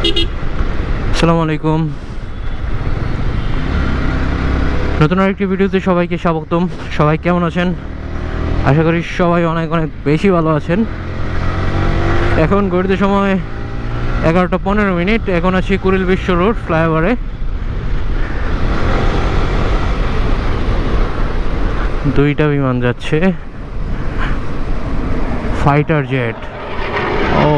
আসসালামু আলাইকুম। নতুন আরেকটি ভিডিওতে সবাইকে স্বাগতম। সবাই কেমন আছেন? আশা করি সবাই অনেক অনেক বেশি ভালো আছেন। এখন গড়িতে সময় এগারোটা পনেরো মিনিট। এখন আছি কুড়িল বিশ্ব রোড ফ্লাইওভারে। দুইটা বিমান যাচ্ছে। Fighter jet. ও।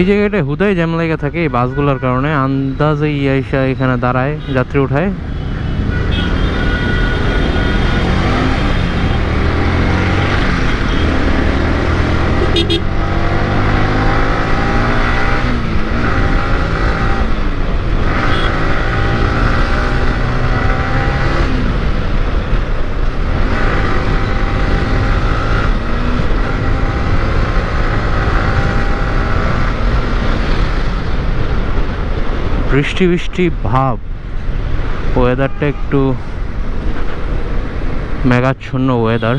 এই জায়গাটা হুদাই জ্যাম লেগে থাকে এই বাসগুলোর কারণে। আন্দাজে ইয়াইসা এখানে দাঁড়ায়, যাত্রী উঠায়। বৃষ্টি বৃষ্টি ভাব। ওয়েদারটা একটু মেঘাচ্ছন্ন ওয়েদার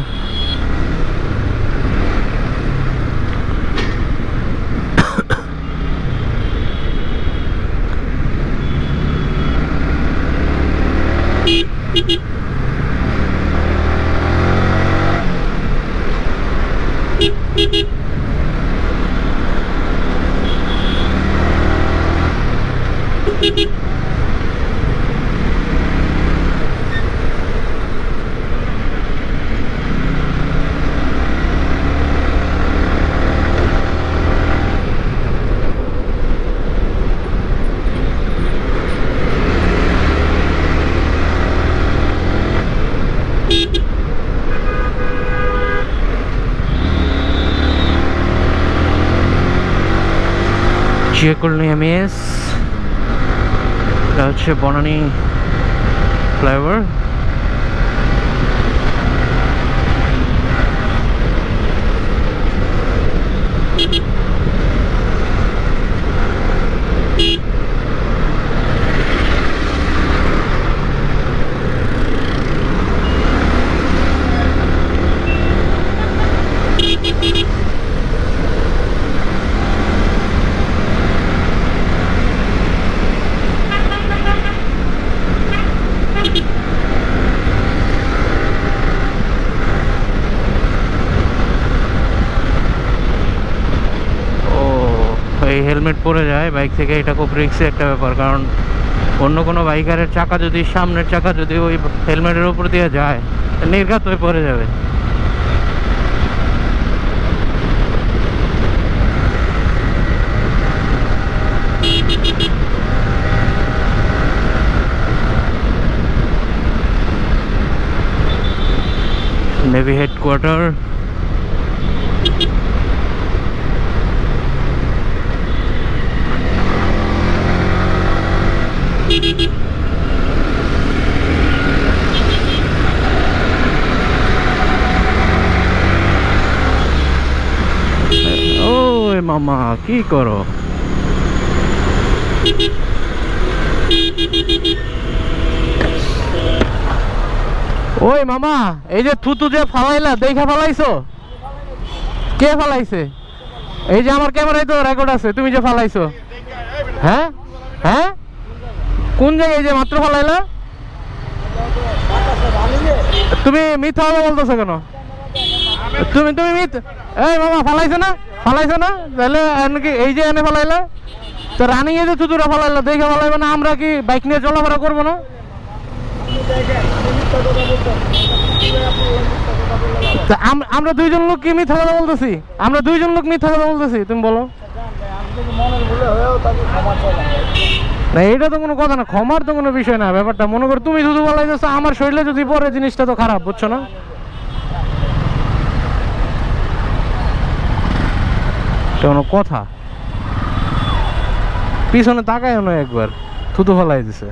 চিয়াকুলনি এমএস এটা হচ্ছে বনানী ফ্লাইওভার এই হেলমেট পরে যায় বাইক থেকে। এটা খুব রিক্সি একটা ব্যাপার, কারণ অন্য কোনো বাইকারের চাকা যদি, সামনের চাকা যদি ওই হেলমেটের উপর দিয়ে যায়, নির্ঘাত হয়ে পড়ে যাবে। নেভি হেডকোয়ার্টার ওই মামা, কি করো? ওই মামা, এই যে থুতু যে ফালাইলা, দেখে ফালাইছো? কে ফালাইছে? এই যে আমার ক্যামেরায় তো রেকর্ড আছে, তুমি যে ফালাইছো। হ্যাঁ? হ্যাঁ? কোন জায়গায় যে মাত্র ফালাইলা? তুমি মিথ্যা কথা বলতেছো কেন? তুমি তুমি মিথ এই মামা, ফালাইছো না? ফালাইছো না? তাহলে কি এই যে এনে ফালাইলা? তো রানিং এ যে থুতুরা ফালাইলা, দেখে ফালাইবে না? আমরা কি বাইক নিয়ে চলাফেরা করব না? আমরা দুইজন লোক কি মিথ্যা কথা বলতেছি? আমরা দুইজন লোক মিথ্যা কথা বলতেছি, তুমি বলো। না, এটা তো কোনো কথা না, ক্ষমার তো কোনো বিষয় না, ব্যাপারটা মনে করো তুমি শুধু যাচ্ছ আমার শরীরে যদি পরে জিনিসটা তো খারাপ, বুঝছ না? কোনো কথা। পিছনে তাকায় না একবার, থুতু ফলাই দিছে।